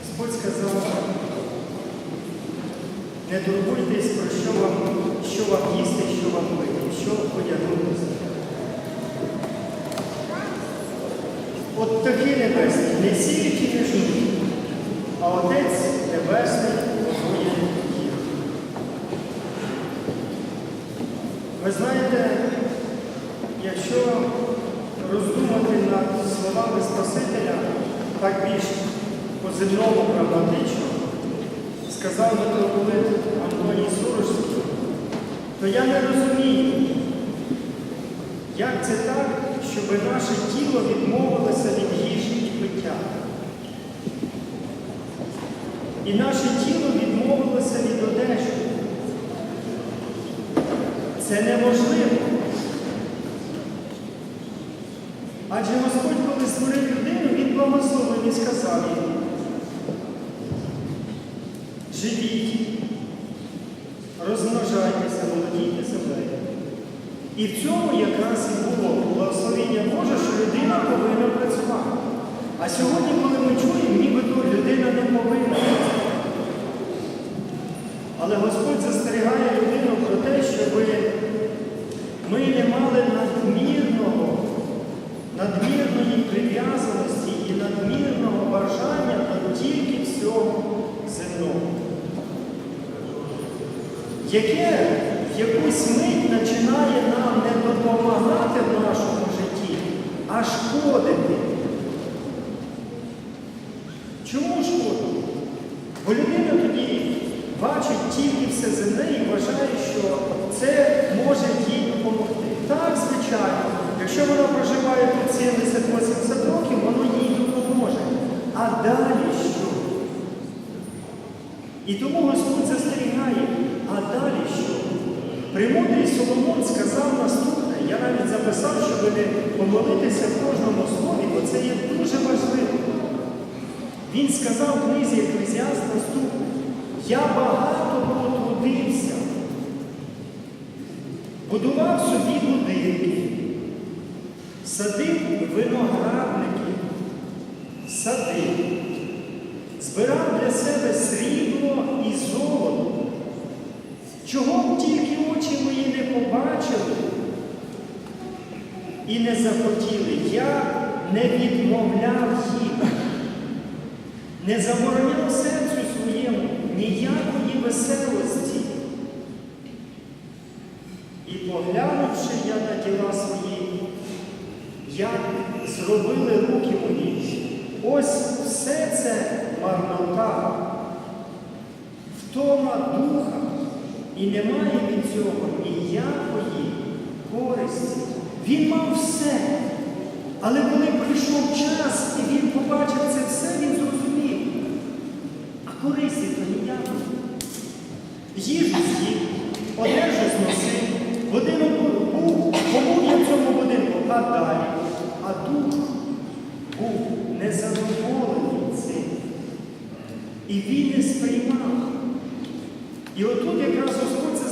Господь сказав, не турбуйтесь що вам, їсти, що вам пити, що одягнутися. От такі небесні, не сіють і не жнуть, а Отець Небесний Ви знаєте, якщо роздумати над словами Спасителя, так більш по-земному прагматично, сказав митрополит Антоній Сурожський, то я не розумію, як це так, щоб наше тіло відмовилося від їжі і пиття. І наше тіло відмовилося від одежі. Це неможливо. Адже Господь, коли створив людину, Він благословив і сказав їй, живіть, розмножайтеся, володійте землею. І в цьому якраз і було благословення Боже, що людина повинна працювати. А сьогодні, коли ми чуємо, нібито людина не повинна працювати. Але Господь застерігає людину про те, щоб ми не мали надмірного, надмірної прив'язаності і надмірного бажання до тільки всього земного яке в якусь мить починає нам не допомагати в нашому житті, а шкодити. Чому шкодити? Бо людина тоді бачить тільки все земне і вважає, що це може їй допомогти. Так, звичайно, якщо вона проживає тут 70-80 років, воно їй допоможе. А далі що? І тому Господь застерігає, а далі що? Премудрий Соломон сказав наступне, я навіть записав, щоб не помолитися в кожному слові, бо це є дуже важливо. Він сказав в книзі Еклезіаст наступне, я багато потрудився, будував собі будинки, садив виноградники, садив збирав для себе срібло і золото, чого б тільки очі мої не побачили і не захотіли, я не відмовляв їм, не забороняв серцю своєму ніякої веселості. І поглянувши я на діла свої, як зробили руки мої, ось все це марнота, втома духа, і немає від цього ніякої користі. Він мав все. Але коли прийшов час і він побачив це все, він зрозумів. А користі то ніякої. Їжу з'їв, одежу зносив, І він не сприймав. І отут якраз Господь це